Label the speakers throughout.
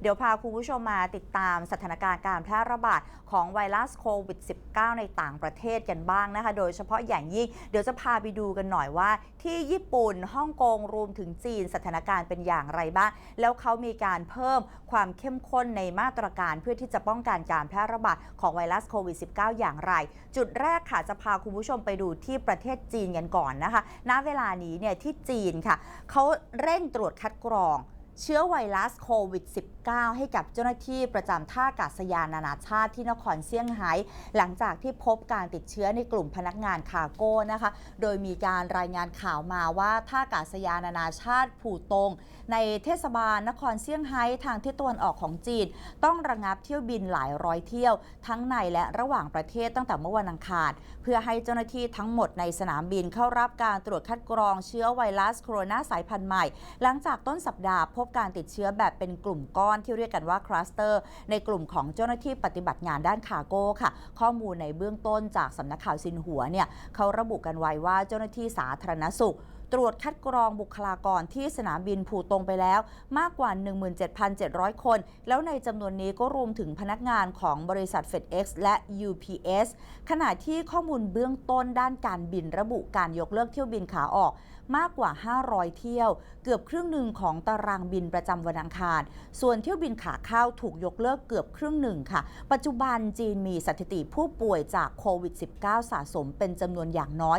Speaker 1: เดี๋ยวพาคุณผู้ชมมาติดตามสถานการณ์การแพร่ระบาดของไวรัสโควิด -19 ในต่างประเทศกันบ้างนะคะ โดยเฉพาะอย่างยิ่ง เดี๋ยวจะพาไปดูกันหน่อยว่า ที่ญี่ปุ่นฮ่องกงรวมถึงจีนสถานการณ์เป็นอย่างไรบ้าง แล้วเขามีการเพิ่มความเข้มข้นในมาตรการเพื่อที่จะป้องกันการแพร่ระบาดของไวรัสโควิด -19 อย่างไร จุดแรกค่ะจะพาคุณผู้ชมไปดูที่ประเทศจีนกันก่อนนะคะ ณ เวลานี้เนี่ยที่จีนค่ะเขาเร่งตรวจคัดกรอง เชื้อไวรัสโควิด -19 ให้กับเจ้าหน้าที่ประจำท่าอากาศยานนานาชาติที่นครเซี่ยงไฮ้หลังจากที่พบการติดเชื้อในกลุ่มพนักงานคาร์โก้นะคะ โดยมีการรายงานข่าวมาว่าท่าอากาศยานนานาชาติผู่ตง ในเทศบาลนครเซี่ยงไฮ้ทางทิศตะวันออกของจีน ต้องระงับเที่ยวบินหลายร้อยเที่ยว ทั้งในและระหว่างประเทศตั้งแต่เมื่อวันอังคารเพื่อให้เจ้าหน้าที่ทั้งหมดในสนามบินเข้ารับการตรวจคัดกรองเชื้อไวรัสโคโรนาสายพันธุ์ใหม่ หลังจากต้นสัปดาห์พบการติดเชื้อแบบเป็นกลุ่มก้อนที่เรียกกันว่าคลัสเตอร์ ในกลุ่มของเจ้าหน้าที่ปฏิบัติงานด้านคารโก้ค่ะ ข้อมูลในเบื้องต้นจากสำนักข่าวซินหัวเนี่ยเขาระบุกันไว้ว่าเจ้าหน้าที่สาธารณสุข ตรวจคัดกรองบุคลากรที่สนามบินผู่ตงไปแล้ว มากกว่า 17,700 คน แล้วในจำนวนนี้ก็รวมถึงพนักงานของบริษัท FedEx และ UPS ขณะที่ข้อมูลเบื้องต้นด้านการบินระบุการยกเลิกเที่ยวบินขาออกมากกว่า 500 เที่ยว เกือบครึ่งหนึ่งของตารางบินประจำวันอังคาร ส่วนเที่ยวบินขาเข้าถูกยกเลิกเกือบครึ่งหนึ่งค่ะ ปัจจุบันจีนมีสถิติผู้ป่วยจากโควิด -19 สะสมเป็นจำนวนอย่างน้อย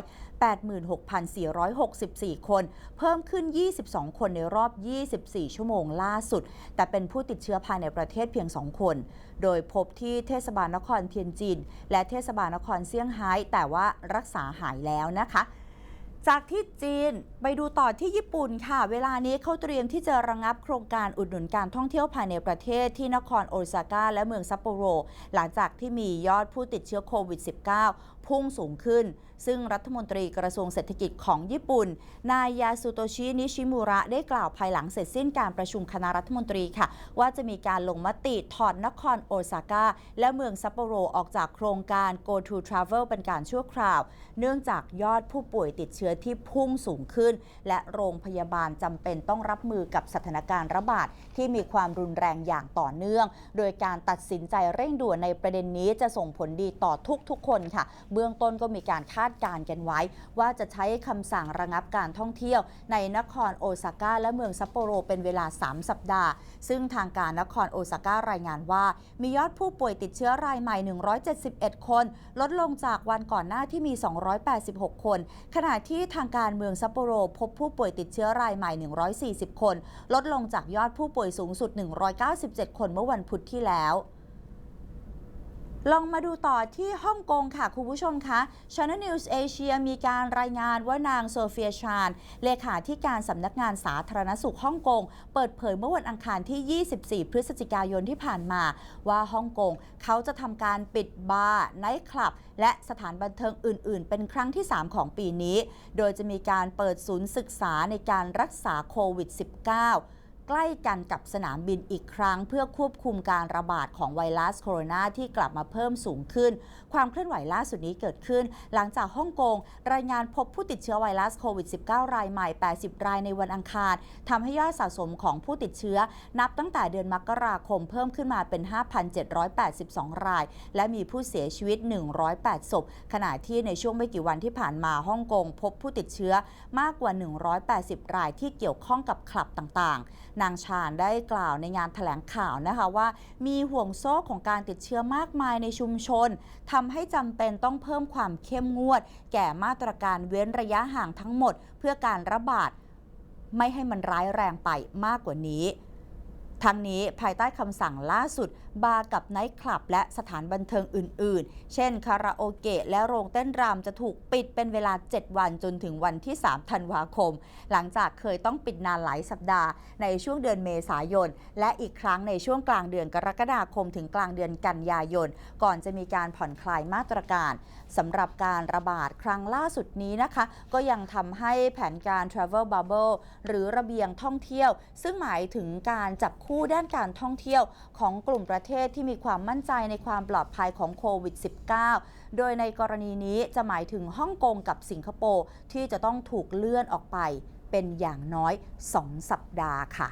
Speaker 1: 86,464คน เพิ่มขึ้น 22 คนในรอบ 24 ชั่วโมงล่าสุด แต่เป็นผู้ติดเชื้อภายในประเทศเพียง 2 คน โดยพบที่เทศบาลนครเทียนจิน และเทศบาลนครเซี่ยงไฮ้แต่ว่ารักษาหายแล้วนะคะ จากที่จีนไปดูต่อที่ญี่ปุ่นค่ะ เวลานี้เขาเตรียมที่จะระงับโครงการอุดหนุนการท่องเที่ยวภายในประเทศที่นครโอซาก้าและเมืองซัปโปโร หลังจากที่มียอดผู้ติดเชื้อโควิด -19 พุ่งสูงขึ้น ซึ่งรัฐมนตรีกระทรวงเศรษฐกิจของญี่ปุ่น นายยาสุโตชินิชิมุระได้กล่าวภายหลังเสร็จสิ้นการประชุมคณะรัฐมนตรีค่ะ ว่าจะมีการลงมติถอดนครโอซาก้าและเมืองซัปโปโรออกจากโครงการ Go to Travel เป็นการชั่วคราว เนื่องจากยอดผู้ป่วยติดเชื้อที่พุ่งสูงขึ้น และโรงพยาบาลจำเป็นต้องรับมือกับสถานการณ์ระบาดที่มีความรุนแรงอย่างต่อเนื่อง โดยการตัดสินใจเร่งด่วนในประเด็นนี้จะส่งผลดีต่อทุกๆ คนค่ะ เบื้องต้นก็มีการคาดการณ์กันไว้ ว่าจะใช้คำสั่งระงับการท่องเที่ยว ในนครโอซาก้าและเมืองซัปโปโรเป็นเวลา 3 สัปดาห์ ซึ่งทางการนครโอซาก้ารายงานว่า มียอดผู้ป่วยติดเชื้อรายใหม่ 171 คน ลดลงจากวันก่อนหน้าที่มี 286 คน ขณะที่ที่ทางการเมืองซัปโปโร พบผู้ป่วยติดเชื้อรายใหม่ 140 คน ลดลงจากยอดผู้ป่วยสูงสุด 197 คนเมื่อวันพุธที่แล้ว ลองมาดูต่อที่ฮ่องกงค่ะ คุณผู้ชมคะ Channel News Asia มีการรายงานว่านางโซเฟียชาน เลขาธิการสำนักงานสาธารณสุขฮ่องกง เปิดเผยเมื่อวันอังคารที่ 24 พฤศจิกายนที่ผ่านมา ว่าฮ่องกงเขาจะทำการปิดบาร์ไนท์คลับ และสถานบันเทิงอื่น ๆ เป็นครั้งที่ 3 ของปีนี้ โดยจะมีการเปิดศูนย์ศึกษาในการรักษาโควิด -19 ใกล้กันกับสนามบินอีกครั้ง เพื่อควบคุมการระบาดของไวรัสโคโรนาที่กลับมาเพิ่มสูงขึ้น ความเคลื่อนไหวล่าสุดนี้เกิดขึ้น หลังจากฮ่องกงรายงานพบผู้ติดเชื้อไวรัสโควิด -19 รายใหม่ 80 รายในวันอังคารทำให้ยอดสะสมของผู้ติดเชื้อ นับตั้งแต่เดือนมกราคมเพิ่มขึ้นมาเป็น 5,782 ราย และมีผู้เสียชีวิต 108 ศพ ขณะที่ในช่วงไม่กี่วันที่ผ่านมาฮ่องกงพบผู้ติดเชื้อมากกว่า 180 รายที่เกี่ยวข้องกับคลับต่างๆนางชาญได้กล่าวในงานถแถลงข่าวนะคะว่า มีห่วงโซ่ของการติดเชื้อมากมายในชุมชนทำให้จำเป็นต้องเพิ่มความเข้มงวด แก่มาตรการเว้นระยะห่างทั้งหมด เพื่อการระบาดไม่ให้มันร้ายแรงไปมากกว่านี้ ทั้งนี้ภายใต้คำสั่งล่าสุด บาร์กับไนท์คลับและสถานบันเทิงอื่น ๆ เช่น คาราโอเกะและโรงเต้นรำจะถูกปิดเป็นเวลา 7 วันจนถึงวันที่ 3 ธันวาคม หลังจากเคยต้องปิดนานหลายสัปดาห์ ในช่วงเดือนเมษายน และอีกครั้งในช่วงกลางเดือนกรกฎาคม ถึงกลางเดือนกันยายน ก่อนจะมีการผ่อนคลายมาตรการสำหรับการระบาดครั้งล่าสุดนี้นะคะ ก็ยังทำให้แผนการ Travel Bubble หรือระเบียงท่องเที่ยว ซึ่งหมายถึงการจับคู่ด้านการท่องเที่ยวของกลุ่มประเทศที่มีความมั่นใจในความปลอดภัยของโควิด -19 โดยในกรณีนี้จะหมายถึงฮ่องกงกับสิงคโปร์ที่จะต้องถูกเลื่อนออกไปเป็นอย่างน้อย 2 สัปดาห์ค่ะ